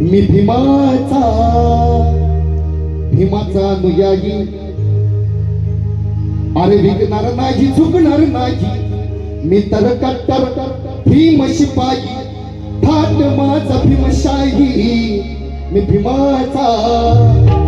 मी भीमाचा भीमाचा अनुयायी. अरे विकणार नाही चुकणार नाही. मी तर कट्टर भीम शिपाई. थाट माझा भीमशाही. मी भीमाचा भीमाचा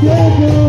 आंबेडकरांचा आत्मिया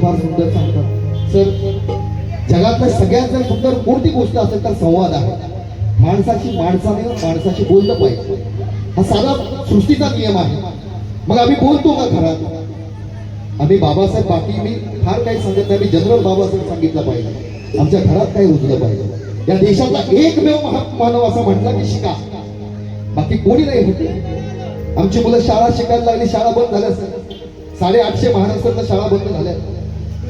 फार सुंदर सांगतात सर जगातल्या सगळ्यात जर सुंदर कोणती गोष्ट असेल तर संवाद आहे. माणसाची माणसाने माणसाशी बोललं पाहिजे. हा साधा सृष्टीचा नियम आहे. मग आम्ही बोलतो का घरात? आम्ही बाबासाहेब बाकी मी फार काही सांगत नाही मी जनरल बाबासाहेब सांगितलं पाहिजे. आमच्या घरात काही रुजलं पाहिजे. या देशातला एकमेव महा- मानव असा म्हटला की शिका. बाकी कोणी नाही होते आमची मुलं शाळा शिकायला लागली शाळा बंद झाल्या सर. साडेआठशे महाराष्ट्रातल्या शाळा बंद झाल्या.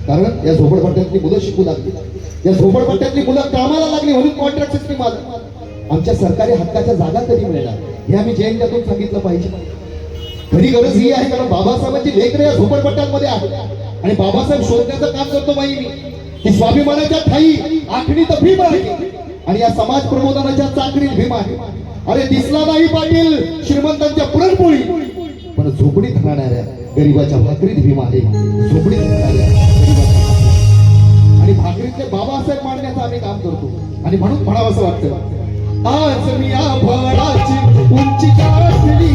कारण या झोपडपट्ट्यातली मुलं शिकू लागली. या झोपडपट्ट्यातली मुलं कामाला लागली म्हणून कॉन्ट्रॅक्ट सिस्टीम आलं. आमच्या सरकारी हक्काच्या जागा तरी मिळणार. हे आम्ही जयंत्यातून सांगितलं पाहिजे. खरी गरज ही आहे कारण बाबासाहेबांची लेकरं या झोपडपट्ट्यांमध्ये आहे आणि बाबासाहेब शोधण्याचं काम करतो बाई मी. ही स्वाभिमानाच्या ठाई आखणी तर भीम आहे. आणि या समाज प्रबोधनाच्या चाकरीत भीम आहे. अरे दिसला नाही पाटील श्रीमंतांच्या पुरणपोळी. पण झोपडीत राहणाऱ्या गरीबाच्या भाकरीत भीम आहे. झोपडीत राहणाऱ्या आणि भाकरीतले बाबासाहेब मांडण्याचं आम्ही काम करतो. आणि म्हणून म्हणावं असं वाटतं. आज मी आभाळाची उंची गाठली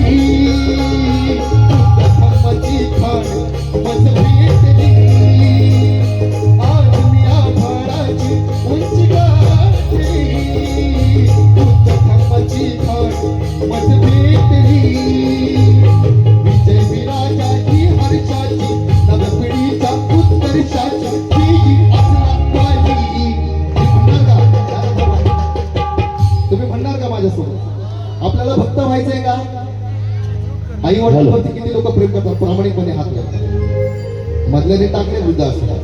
आई वडिलांवरती किती लोक प्रेम करतात. प्रामाणिकपणे हात घालतात मधल्याने टाकले वृद्ध असतात.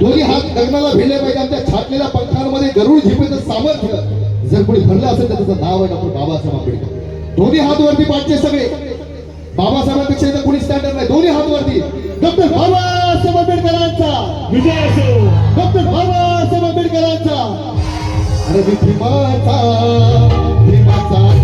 दोन्ही हात गगनाला भिडले पाहिजे. आमच्या छाटलेल्या पंखांमध्ये गरुड झेपेचं सामर्थ्य. जर कोणी भरलं असेल तर त्याचं नाव आहे डॉक्टर बाबासाहेब आंबेडकर. दोन्ही हात वरती पाठचे सगळे. बाबासाहेबांपेक्षा इथं कोणी स्टँडर्ड नाही. दोन्ही हात वरती. डॉक्टर बाबासाहेब आंबेडकरांचा. विजय असो. डॉक्टर बाबासाहेब आंबेडकरांचा. अरे मी भीमाचा भीमाचा.